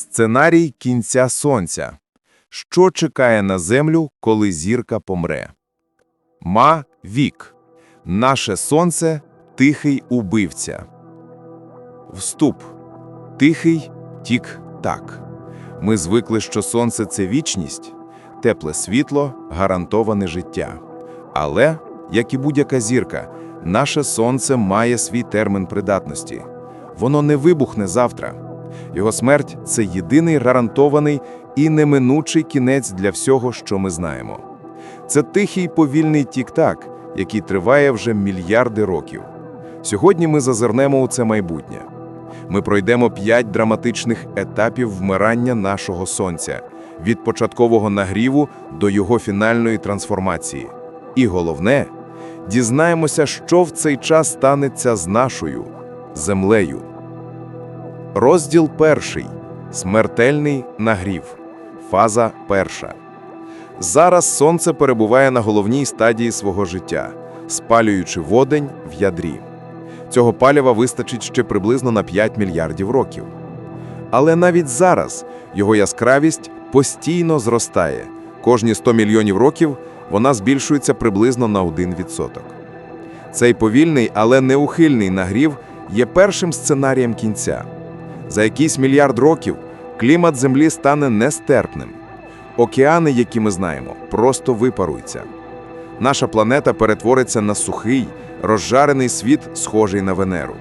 Сценарій кінця сонця. Що чекає на землю, коли зірка помре? Ма вік. Наше сонце тихий убивця. Вступ. Тихий тік-так. Ми звикли, що сонце це вічність, тепле світло, гарантоване життя. Але, як і будь-яка зірка, наше сонце має свій термін придатності. Воно не вибухне завтра. Його смерть це єдиний гарантований і неминучий кінець для всього, що ми знаємо. Це тихий повільний тік-так, який триває вже мільярди років. Сьогодні ми зазирнемо у це майбутнє. Ми пройдемо п'ять драматичних етапів вмирання нашого сонця від початкового нагріву до його фінальної трансформації. І головне, дізнаємося, що в цей час станеться з нашою землею. Розділ перший. Смертельний нагрів. Фаза перша. Зараз сонце перебуває на головній стадії свого життя, спалюючи водень в ядрі. Цього палива вистачить ще приблизно на 5 мільярдів років. Але навіть зараз його яскравість постійно зростає. Кожні 100 мільйонів років вона збільшується приблизно на 1%. Цей повільний, але неухильний нагрів є першим сценарієм кінця. За якийсь мільярд років клімат Землі стане нестерпним. Океани, які ми знаємо, просто випаруються. Наша планета перетвориться на сухий, розжарений світ, схожий на Венеру.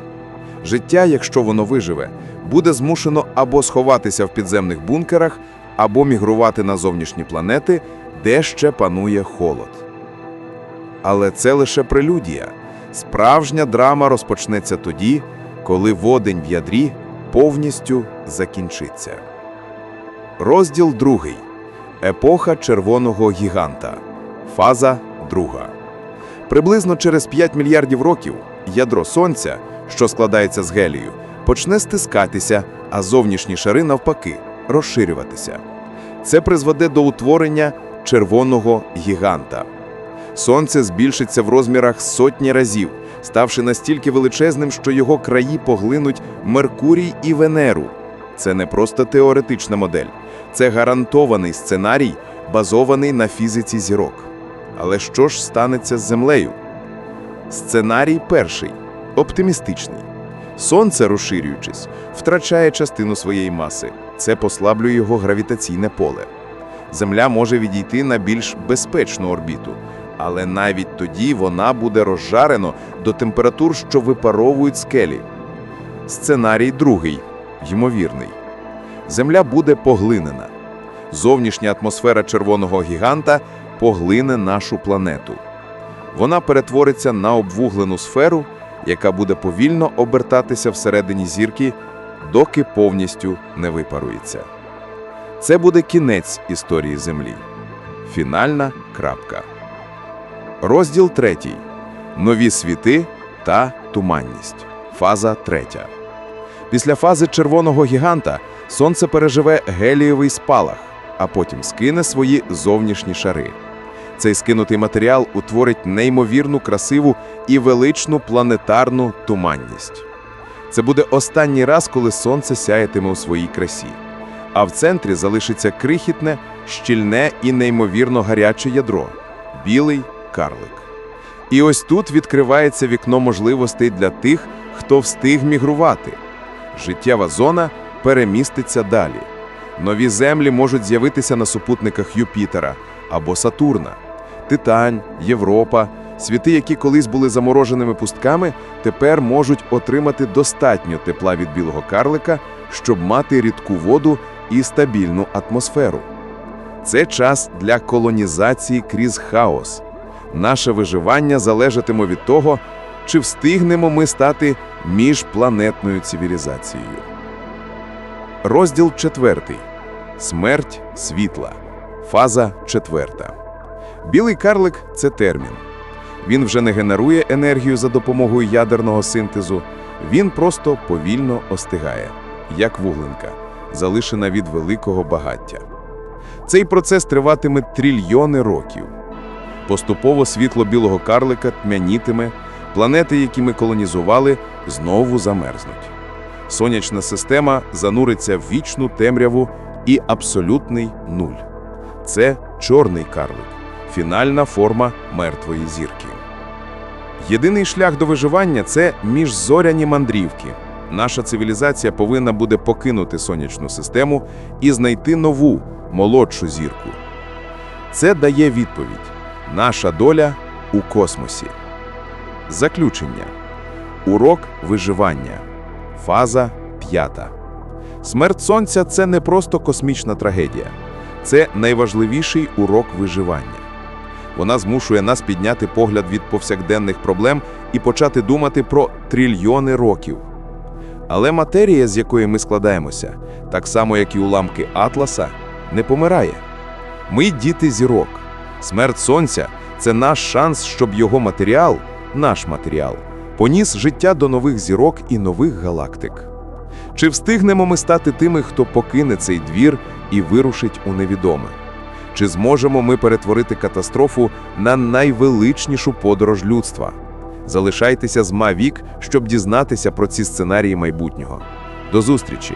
Життя, якщо воно виживе, буде змушено або сховатися в підземних бункерах, або мігрувати на зовнішні планети, де ще панує холод. Але це лише прелюдія. Справжня драма розпочнеться тоді, коли водень в ядрі повністю закінчиться. Розділ другий. Епоха червоного гіганта. Фаза друга. Приблизно через 5 мільярдів років ядро Сонця, що складається з гелію, почне стискатися, а зовнішні шари навпаки розширюватися. Це призведе до утворення червоного гіганта. Сонце збільшиться в розмірах сотні разів, ставши настільки величезним, що його краї поглинуть Меркурій і Венеру. Це не просто теоретична модель, це гарантований сценарій, базований на фізиці зірок. Але що ж станеться з Землею? Сценарій перший оптимістичний. Сонце, розширюючись, втрачає частину своєї маси. Це послаблює його гравітаційне поле. Земля може відійти на більш безпечну орбіту, але навіть тоді вона буде розжарено до температур, що випаровують скелі. Сценарій другий ймовірний. Земля буде поглинена. Зовнішня атмосфера червоного гіганта поглине нашу планету. Вона перетвориться на обвуглену сферу, яка буде повільно обертатися всередині зірки, доки повністю не випарується. Це буде кінець історії Землі. Фінальна крапка. Розділ третій. Нові світи та туманність. Фаза третя. Після фази червоного гіганта сонце переживе гелієвий спалах, а потім скине свої зовнішні шари. Цей скинутий матеріал утворить неймовірну красиву і величну планетарну туманність. Це буде останній раз, коли сонце сяятиме у своїй красі. А в центрі залишиться крихітне, щільне і неймовірно гаряче ядро білий карлик. І ось тут відкривається вікно можливостей для тих, хто встиг мігрувати. Життєва зона переміститься далі. Нові землі можуть з'явитися на супутниках Юпітера або Сатурна. Титань, Європа, світи, які колись були замороженими пустками, тепер можуть отримати достатньо тепла від білого карлика, щоб мати рідку воду і стабільну атмосферу. Це час для колонізації крізь хаос. Наше виживання залежатиме від того, чи встигнемо ми стати міжпланетною цивілізацією. Розділ четвертий. Смерть світла. Фаза четверта. Білий карлик це термін. Він вже не генерує енергію за допомогою ядерного синтезу, він просто повільно остигає, як вугленка, залишена від великого багаття. Цей процес триватиме трильйони років. Поступово світло білого карлика тьмянітиме, планети, які ми колонізували, знову замерзнуть. сонячна система зануриться в вічну темряву і абсолютний нуль. Це чорний карлик, фінальна форма мертвої зірки. Єдиний шлях до виживання це міжзоряні мандрівки. Наша цивілізація повинна буде покинути сонячну систему і знайти нову, молодшу зірку. Це дає відповідь: наша доля у космосі. Заключення. Урок виживання. Фаза п'ята. Смерть Сонця – це не просто космічна трагедія. Це найважливіший урок виживання. Вона змушує нас підняти погляд від повсякденних проблем і почати думати про трильйони років. Але матерія, з якої ми складаємося, так само як і уламки Атласа, не помирає. Ми діти зірок. Смерть Сонця – це наш шанс, щоб його матеріал, наш матеріал, поніс життя до нових зірок і нових галактик. Чи встигнемо ми стати тими, хто покине цей двір і вирушить у невідоме? Чи зможемо ми перетворити катастрофу на найвеличнішу подорож людства? Залишайтеся з Мавік, щоб дізнатися про ці сценарії майбутнього. До зустрічі!